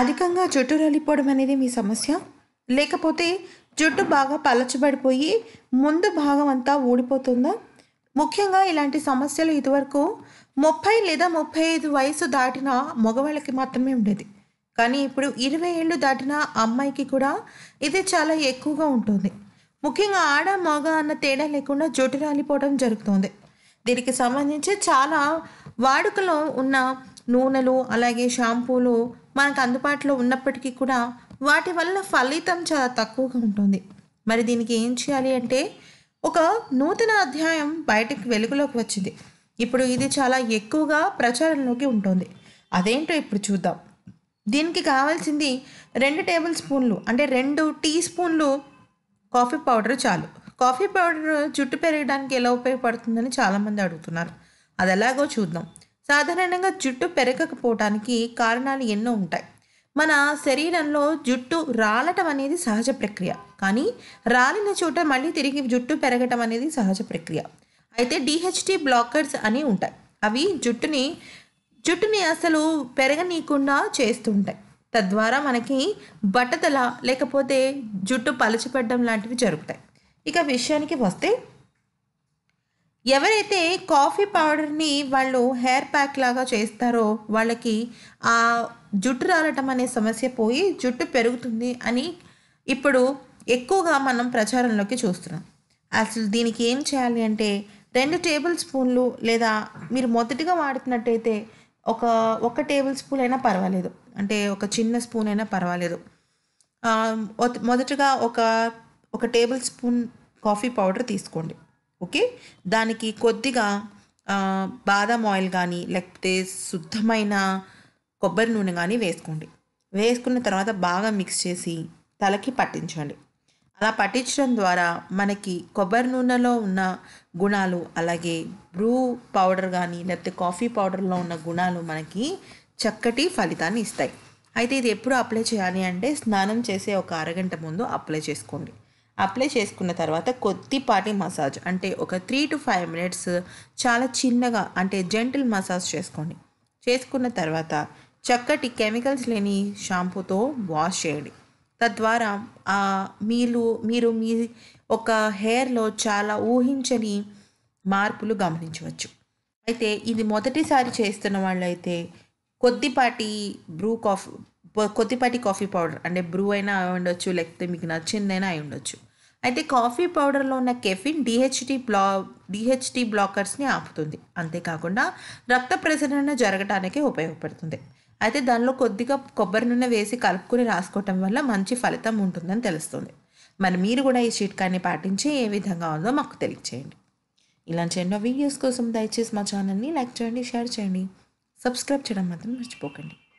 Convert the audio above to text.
అధికంగా జుట్టు రాలిపోవడం అనేది మీ సమస్య. లేకపోతే జుట్టు బాగా పలచబడిపోయి ముందు భాగం అంతా ఊడిపోతుందా? ముఖ్యంగా ఇలాంటి సమస్యలు ఇదివరకు ముప్పై లేదా ముప్పై ఐదు వయసు దాటిన మగవాళ్ళకి మాత్రమే ఉండేది. కానీ ఇప్పుడు ఇరవై ఏళ్ళు దాటిన అమ్మాయికి కూడా ఇది చాలా ఎక్కువగా ఉంటుంది. ముఖ్యంగా ఆడ మగ అన్న తేడా లేకుండా జుట్టు రాలిపోవడం జరుగుతుంది. దీనికి సంబంధించి చాలా వాడుకలో ఉన్న నూనెలు అలాగే షాంపూలు మనకు అందుబాటులో ఉన్నప్పటికీ కూడా వాటి వల్ల ఫలితం చాలా తక్కువగా ఉంటుంది. మరి దీనికి ఏం చేయాలి అంటే ఒక నూతన అధ్యాయం బయటకు వెలుగులోకి వచ్చింది. ఇప్పుడు ఇది చాలా ఎక్కువగా ప్రచారంలోకి ఉంటుంది. అదేంటో ఇప్పుడు చూద్దాం. దీనికి కావాల్సింది రెండు టేబుల్ స్పూన్లు అంటే రెండు టీ స్పూన్లు కాఫీ పౌడర్ చాలు. కాఫీ పౌడర్ జుట్టు పెరగడానికి ఎలా ఉపయోగపడుతుందని చాలామంది అడుగుతున్నారు. అది ఎలాగో చూద్దాం. సాధారణంగా జుట్టు పెరగకపోవటానికి కారణాలు ఎన్నో ఉంటాయి. మన శరీరంలో జుట్టు రాలటం అనేది సహజ ప్రక్రియ. కానీ రాలిన చోట మళ్ళీ తిరిగి జుట్టు పెరగటం అనేది సహజ ప్రక్రియ. అయితే డిహెచ్టి బ్లాకర్స్ అని ఉంటాయి. అవి జుట్టుని జుట్టుని అసలు పెరగనీయకుండా చేస్తుంటాయి. తద్వారా మనకి బట్టతల లేకపోతే జుట్టు పలచిపెట్టడం లాంటివి జరుగుతాయి. ఇక విషయానికి వస్తే ఎవరైతే కాఫీ పౌడర్ని వాళ్ళు హెయిర్ ప్యాక్ లాగా చేస్తారో వాళ్ళకి ఆ జుట్టు రాలటం అనే సమస్య పోయి జుట్టు పెరుగుతుంది అని ఇప్పుడు ఎక్కువగా మనం ప్రచారంలోకి చూస్తున్నాం. అసలు దీనికి ఏం చేయాలి అంటే రెండు టేబుల్ స్పూన్లు లేదా మీరు మొదటిగా వాడుతున్నట్టయితే ఒక ఒక టేబుల్ స్పూన్ అయినా పర్వాలేదు. అంటే ఒక చిన్న స్పూన్ అయినా పర్వాలేదు. మొదటగా ఒక ఒక టేబుల్ స్పూన్ కాఫీ పౌడర్ తీసుకోండి. ఓకే? దానికి కొద్దిగా బాదం ఆయిల్ కానీ లేకపోతే శుద్ధమైన కొబ్బరి నూనె కానీ వేసుకోండి. వేసుకున్న తర్వాత బాగా మిక్స్ చేసి తలకి పట్టించండి. అలా పట్టించడం ద్వారా మనకి కొబ్బరి నూనెలో ఉన్న గుణాలు అలాగే బ్రూ పౌడర్ కానీ లేకపోతే కాఫీ పౌడర్లో ఉన్న గుణాలు మనకి చక్కటి ఫలితాన్ని ఇస్తాయి. అయితే ఇది ఎప్పుడు అప్లై చేయాలి అంటే స్నానం చేసే ఒక అరగంట ముందు అప్లై చేసుకోండి. అప్లై చేసుకున్న తర్వాత కొద్దిపాటి మసాజ్ అంటే ఒక త్రీ టు ఫైవ్ మినిట్స్ చాలా చిన్నగా అంటే జెంటిల్ మసాజ్ చేసుకోండి. చేసుకున్న తర్వాత చక్కటి కెమికల్స్ లేని షాంపూతో వాష్ చేయండి. తద్వారా మీరు మీరు మీ ఒక హెయిర్లో చాలా ఊహించని మార్పులు గమనించవచ్చు. అయితే ఇది మొదటిసారి చేస్తున్న వాళ్ళైతే కొద్దిపాటి బ్రూ కాఫీ కొద్దిపాటి కాఫీ పౌడర్ అంటే బ్రూ అయినా అయి ఉండొచ్చు లేకపోతే మీకు నచ్చిందైనా అయి ఉండొచ్చు. అయితే కాఫీ పౌడర్లో ఉన్న కెఫిన్ డిహెచ్టి బ్లా డిహెచ్టి బ్లాకర్స్ని ఆపుతుంది. అంతేకాకుండా రక్త ప్రసరణ జరగటానికి ఉపయోగపడుతుంది. అయితే దానిలో కొద్దిగా కొబ్బరి నూనె వేసి కలుపుకొని రాసుకోవటం వల్ల మంచి ఫలితం ఉంటుందని తెలుస్తుంది. మరి మీరు కూడా ఈ చిట్కాన్ని పాటించి ఏ విధంగా ఉందో మాకు తెలియచేయండి. ఇలాంటి ఎన్నో వీడియోస్ కోసం దయచేసి మా ఛానల్ని లైక్ చేయండి షేర్ చేయండి. సబ్స్క్రైబ్ చేయడం మాత్రం మర్చిపోకండి.